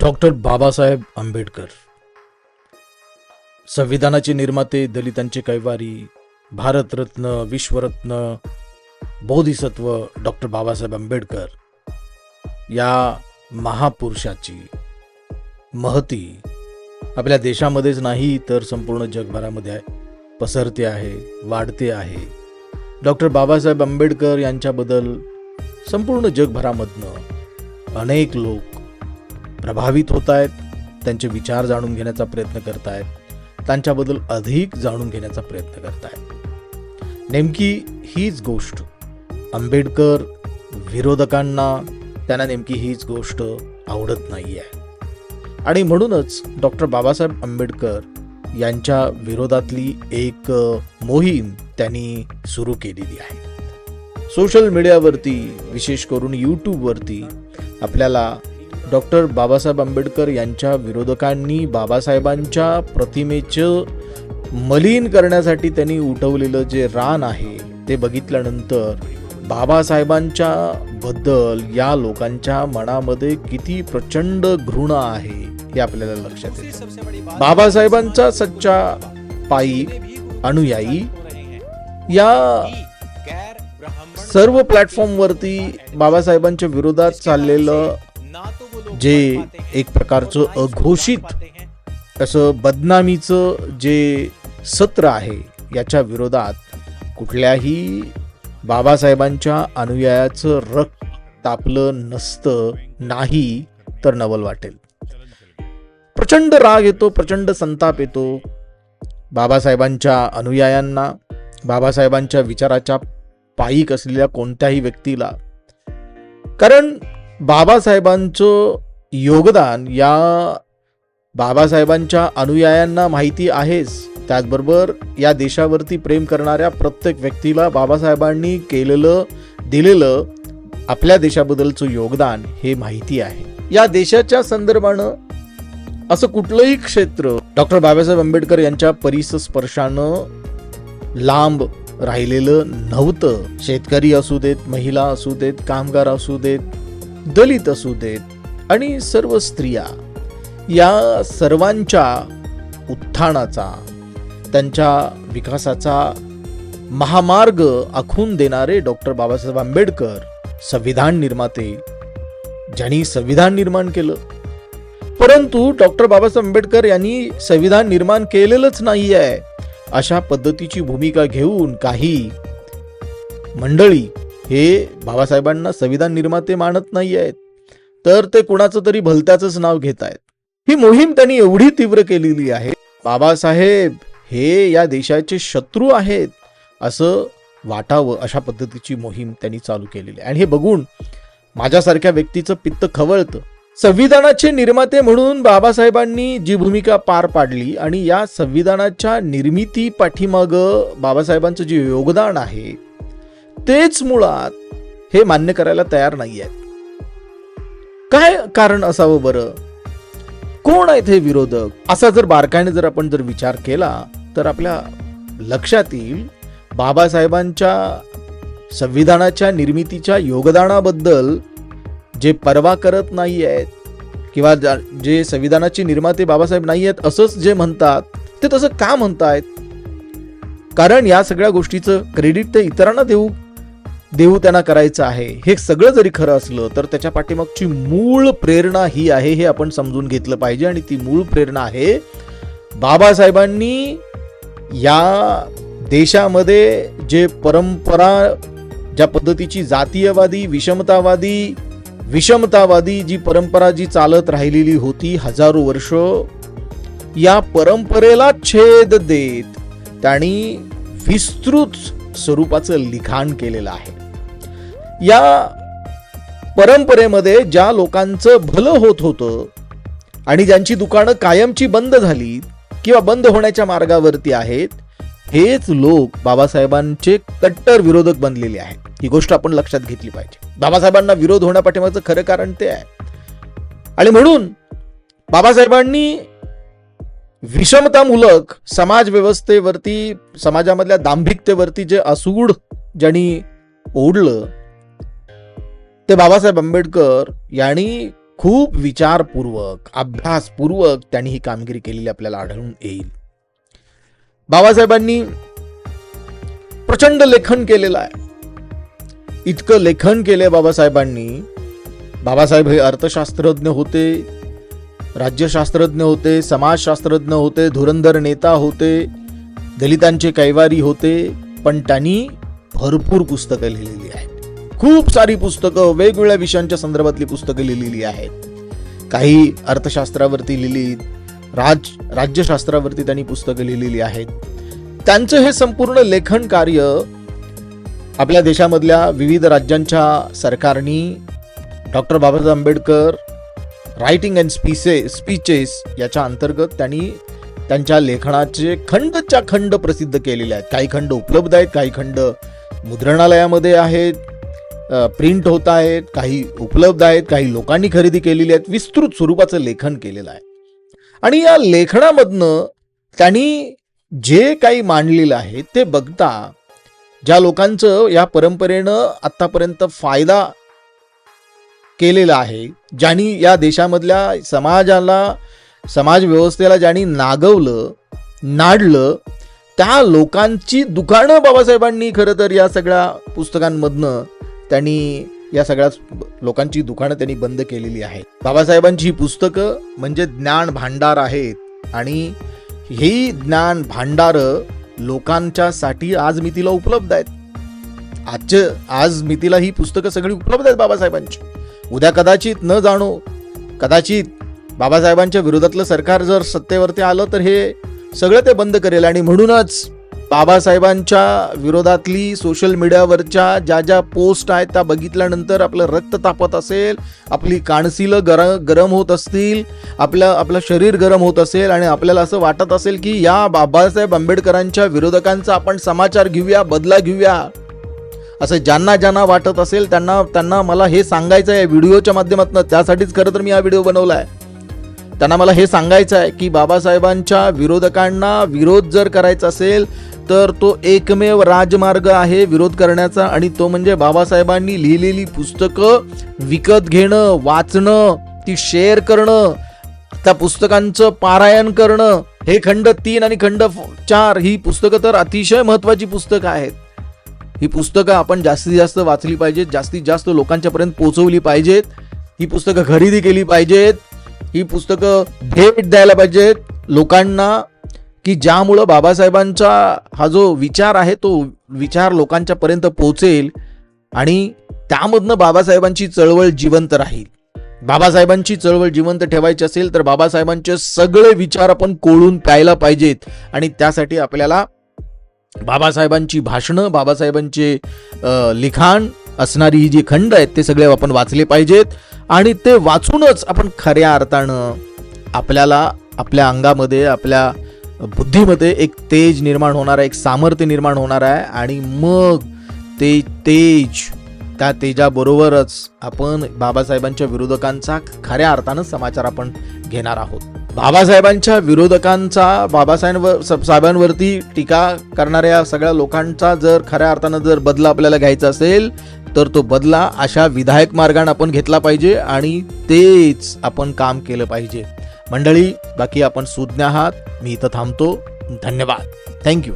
Doctor Babasaheb Ambedkar. संविधानाचे निर्माते दलितांचे कैवारी भारतरत्न विश्वरत्न बोधिसत्व डॉक्टर बाबासाहेब आंबेडकर या महापुरुषाची महती आपल्या देशामध्येच नाही तर संपूर्ण जगभरामध्ये आहे. पसरते आहे वाढते आहे. डॉक्टर बाबासाहेब आंबेडकर यांच्याबद्दल संपूर्ण जगभरामधनं अनेक लोक प्रभावित होत आहेत त्यांचे विचार जाणून घेण्याचा प्रयत्न करत आहेत त्यांच्याबद्दल अधिक जाणून घेण्याचा प्रयत्न करत आहेत नेमकी हीच गोष्ट आंबेडकर विरोधकांना त्यांना नेमकी हीच गोष्ट आवडत नाही आहे आणि म्हणूनच डॉक्टर बाबासाहेब आंबेडकर यांच्या विरोधातली एक मोहीम त्यांनी सुरू केलेली आहे. सोशल मीडियावरती विशेष करून यूट्यूबवरती आपल्याला डॉक्टर बाबासाहेब आंबेडकर यांच्या विरोधकांनी बाबासाहेबांच्या प्रतिमेचं मलिन करण्यासाठी त्यांनी उठवलेलं जे रान आहे ते बघितल्यानंतर बाबासाहेबांच्या बद्दल या लोकांच्या मनामध्ये किती प्रचंड घृणा आहे हे आपल्याला लक्षात येतं. बाबासाहेबांचा सच्चा पायी अनुयायी या सर्व प्लॅटफॉर्मवरती बाबासाहेबांच्या विरोधात चाललेलं जे एक प्रकारचं अघोषित असं बदनामीचं जे सत्र आहे याच्या विरोधात कुठल्याही बाबासाहेबांच्या अनुयायाचं रक्त तापलं नसतं नाही तर नवल वाटेल. प्रचंड राग येतो प्रचंड संताप येतो बाबासाहेबांच्या अनुयायांना बाबासाहेबांच्या विचाराच्या पायीक असलेल्या कोणत्याही व्यक्तीला. कारण बाबासाहेबांचं योगदान या बाबासाहेबांच्या अनुयायांना माहिती आहेच. त्याचबरोबर या देशावरती प्रेम करणाऱ्या प्रत्येक व्यक्तीला बाबासाहेबांनी केलेलं दिलेलं आपल्या देशाबद्दलचं योगदान हे माहिती आहे. या देशाच्या संदर्भानं असं कुठलंही क्षेत्र डॉक्टर बाबासाहेब आंबेडकर यांच्या परिसस्पर्शानं लांब राहिलेलं नव्हतं. शेतकरी असू देत महिला असू देत कामगार असू देत दलित असू देत आणि सर्व स्त्रिया या सर्वांच्या उत्थानाचा त्यांच्या विकासाचा महामार्ग आखून देणारे डॉक्टर बाबासाहेब आंबेडकर संविधान निर्माते ज्यांनी संविधान निर्माण केलं. परंतु डॉक्टर बाबासाहेब आंबेडकर यांनी संविधान निर्माण केलेलंच नाही आहे अशा पद्धतीची भूमिका घेऊन काही मंडळी हे बाबासाहेबांना संविधान निर्माते मानत नाही आहेत तर ते कुणाचं तरी भलत्याच नाव घेत आहेत. ही मोहीम त्यांनी एवढी तीव्र केलेली आहे बाबासाहेब हे या देशाचे शत्रू आहेत असं वाटावं अशा पद्धतीची मोहीम त्यांनी चालू केलेली आहे. आणि हे बघून माझ्यासारख्या व्यक्तीचं पित्त खवळतं. संविधानाचे निर्माते म्हणून बाबासाहेबांनी जी भूमिका पार पाडली आणि या संविधानाच्या निर्मिती पाठीमाग बाबासाहेबांचं जे योगदान आहे तेच मुळात हे मान्य करायला तयार नाही आहेत काय कारण असावं बरं? कोण आहेत हे विरोधक? असा जर बारकाईने जर आपण जर विचार केला तर आपल्या लक्षात येईल बाबासाहेबांच्या संविधानाच्या निर्मितीच्या योगदानाबद्दल जे परवा करत नाही आहेत किंवा जा- जे संविधानाचे निर्माते बाबासाहेब नाही आहेत असंच जे म्हणतात ते तसं का म्हणतायत? कारण या सगळ्या गोष्टीचं क्रेडिट ते इतरांना देऊ देऊ त्यांना करायचं आहे. हे सगळं जरी खरं असलं तर त्याच्या पाठीमागची मूळ प्रेरणा ही आहे हे आपण समजून घेतलं पाहिजे. आणि ती मूळ प्रेरणा आहे बाबासाहेबांनी या देशामध्ये जे परंपरा ज्या पद्धतीची जातीयवादी विषमतावादी विषमतावादी जी परंपरा जी चालत राहिलेली होती हजारो वर्ष या परंपरेला छेद देत त्यांनी विस्तृत स्वरूपाचं लिखाण केलेलं आहे. या परंपरेमध्ये ज्या लोकांचं भलं होत होतं आणि ज्यांची दुकानं कायमची बंद झाली किंवा बंद होण्याच्या मार्गावरती आहेत हेच लोक बाबासाहेबांचे कट्टर विरोधक बनलेले आहेत. ही गोष्ट आपण लक्षात घेतली पाहिजे. बाबासाहेबांना विरोध होण्यापाठीमागचं खरं कारण ते आहे. आणि म्हणून बाबासाहेबांनी विषमतामूलक समाज व्यवस्थेवरती समाजामधल्या दांभिकतेवरती जे असूड ज्यांनी ओढलं ते बाबासाहेब आंबेडकर यांनी खूप विचारपूर्वक अभ्यासपूर्वक त्यांनी ही कामगिरी केलेली आपल्याला आढळून येईल. बाबासाहेबांनी प्रचंड लेखन केलेलं आहे. इतकं लेखन केलंय बाबासाहेबांनी. बाबासाहेब हे अर्थशास्त्रज्ञ होते राज्यशास्त्रज्ञ होते समाजशास्त्रज्ञ होते धुरंधर नेता होते दलितांचे कैवारी होते पण त्यांनी भरपूर पुस्तकं लिहिलेली आहेत. खूप सारी पुस्तकं वेगवेगळ्या विषयांच्या संदर्भातली पुस्तकं लिहिलेली आहेत. काही अर्थशास्त्रावरती लिहिली राज राज्यशास्त्रावरती त्यांनी पुस्तकं लिहिलेली आहेत. त्यांचं हे संपूर्ण लेखन कार्य आपल्या देशामधल्या विविध राज्यांच्या सरकारनी doctor Babasaheb Ambedkar writing and स्पीसे speeches याच्या अंतर्गत त्यांनी त्यांच्या लेखनाचे खंडच्या खंड प्रसिद्ध केलेले आहेत. काही खंड उपलब्ध आहेत काही खंड मुद्रणालयामध्ये आहेत प्रिंट होत आहेत काही उपलब्ध आहेत काही लोकांनी खरेदी केलेली आहेत विस्तृत स्वरूपाचं लेखन केलेलं आहे. आणि या लेखनामधनं त्यांनी जे काही मांडलेलं आहे ते बघता ज्या लोकांचं या परंपरेनं आतापर्यंत फायदा केलेला आहे ज्यांनी या देशामधल्या समाजाला समाज व्यवस्थेला ज्यांनी नागवलं नाडलं त्या लोकांची दुकानं बाबासाहेबांनी खरं तर या सगळ्या पुस्तकांमधनं त्यांनी या सगळ्याच लोकांची दुकानं त्यांनी बंद केलेली आहेत. बाबासाहेबांची ही पुस्तकं म्हणजे ज्ञान भांडार आहेत. आणि ही ज्ञान भांडार लोकांच्यासाठी आज मितीला उपलब्ध आहेत. आजचे आज मितीला ही पुस्तकं सगळी उपलब्ध आहेत बाबासाहेबांची. उद्या कदाचित न जाणो कदाचित बाबासाहेबांच्या विरोधातलं सरकार जर सत्तेवरती आलं तर हे सगळं ते बंद करेल. आणि म्हणूनच बाबासाहेबांच्या विरोधातली सोशल मीडियावरच्या ज्या ज्या पोस्ट आहेत त्या बघितल्यानंतर आपलं रक्त तापत असेल आपली काणसीलं गर गरम होत असतील आपलं आपलं शरीर गरम होत असेल आणि आपल्याला असं वाटत असेल की या बाबासाहेब आंबेडकरांच्या विरोधकांचा आपण समाचार घेऊया बदला घेऊया. असं ज्यांना ज्यांना वाटत असेल त्यांना त्यांना मला हे सांगायचं आहे व्हिडिओच्या माध्यमातून. त्यासाठीच खरं तर मी हा व्हिडिओ बनवला आहे त्यांना मला हे सांगायचं आहे की बाबासाहेबांच्या विरोधकांना विरोध जर करायचा असेल तर तो एकमेव राजमार्ग आहे विरोध करण्याचा. आणि तो म्हणजे बाबासाहेबांनी लिहिलेली पुस्तकं विकत घेणं वाचणं ती शेअर करणं त्या पुस्तकांचं पारायण करणं. हे खंड तीन आणि खंड चार ही पुस्तकं तर अतिशय महत्वाची पुस्तकं आहेत. ही पुस्तकं आपण जास्तीत जास्त वाचली पाहिजेत जास्तीत जास्त लोकांच्यापर्यंत पोहोचवली पाहिजेत. ही पुस्तकं खरेदी केली पाहिजेत. ही पुस्तकं भेट द्यायला पाहिजेत लोकांना की ज्यामुळं बाबासाहेबांचा हा जो विचार आहे तो विचार लोकांच्या पर्यंत पोहोचेल आणि त्यामधनं बाबासाहेबांची चळवळ जिवंत राहील. बाबासाहेबांची चळवळ जिवंत ठेवायची असेल तर बाबासाहेबांचे सगळे विचार आपण कोळून प्यायला पाहिजेत. आणि त्यासाठी आपल्याला बाबासाहेबांची भाषणं बाबासाहेबांचे लिखाण असणारी ही जी खंड आहेत ते सगळे आपण वाचले पाहिजेत. आणि ते वाचूनच आपण खऱ्या अर्थानं आपल्याला आपल्या अंगामध्ये आपल्या बुद्धीमध्ये एक तेज निर्माण होणार आहे एक सामर्थ्य निर्माण होणार आहे. आणि मग ते तेज त्या तेजाबरोबरच आपण बाबासाहेबांच्या विरोधकांचा खऱ्या अर्थानं समाचार आपण घेणार आहोत. बाबासाहेबांच्या विरोधकांचा बाबासाहेब साहेबांवरती टीका करणाऱ्या सगळ्या लोकांचा जर खऱ्या अर्थानं जर बदला आपल्याला घ्यायचा असेल तर तो बदला अशा विधायक मार्गाने आपण घेतला पाहिजे आणि तेच आपण काम केलं पाहिजे. मंडळी बाकी आपण सुज्ञ आहात. मी इथं थांबतो. धन्यवाद. थँक्यू